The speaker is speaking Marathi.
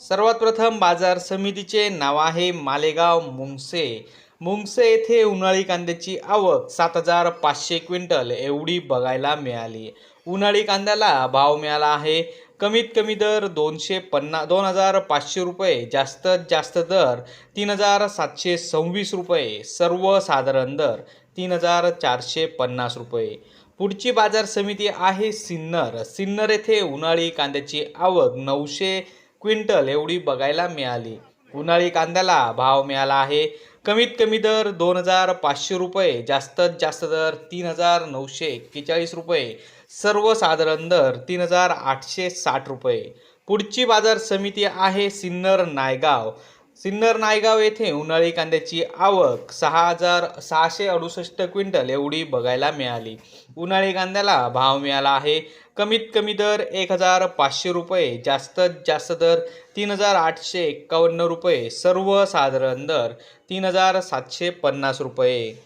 सर्वात प्रथम बाजार समितीचे नाव आहे मालेगाव मुंगसे. मुंगसे येथे उन्हाळी कांद्याची आवक सात हजार पाचशे क्विंटल एवढी बघायला मिळाली. उन्हाळी कांद्याला भाव मिळाला आहे. कमीत कमी दर दोनशे पन्ना दोन हजार पाचशे रुपये जास्तीत जास्त दर तीन हजार सातशे सव्वीस रुपये सर्वसाधारण दर तीन हजार चारशे पन्नास रुपये. पुढची बाजार समिती आहे सिन्नर. सिन्नर येथे उन्हाळी कांद्याची आवक नऊशे क्विंटल एवढी बघायला मिळाली. उन्हाळी कांद्याला भाव मिळाला आहे. कमीत कमी दर दोन हजार पाचशे रुपये जास्तीत जास्त दर तीन हजार नऊशे एक्केचाळीस रुपये सर्वसाधारण दर तीन हजार आठशे साठ रुपये. पुढची बाजार समिती आहे सिन्नर नायगाव. सिन्नर नायगाव येथे उन्हाळी कांद्याची आवक सहा हजार सहाशे अडुसष्ट क्विंटल एवढी बघायला मिळाली. उन्हाळी कांद्याला भाव मिळाला आहे. कमीत कमी दर एक हजार पाचशे रुपये जास्तीत जास्त दर तीन हजार आठशे एक्कावन्न रुपये सर्वसाधारण दर तीन हजार सातशे पन्नास रुपये.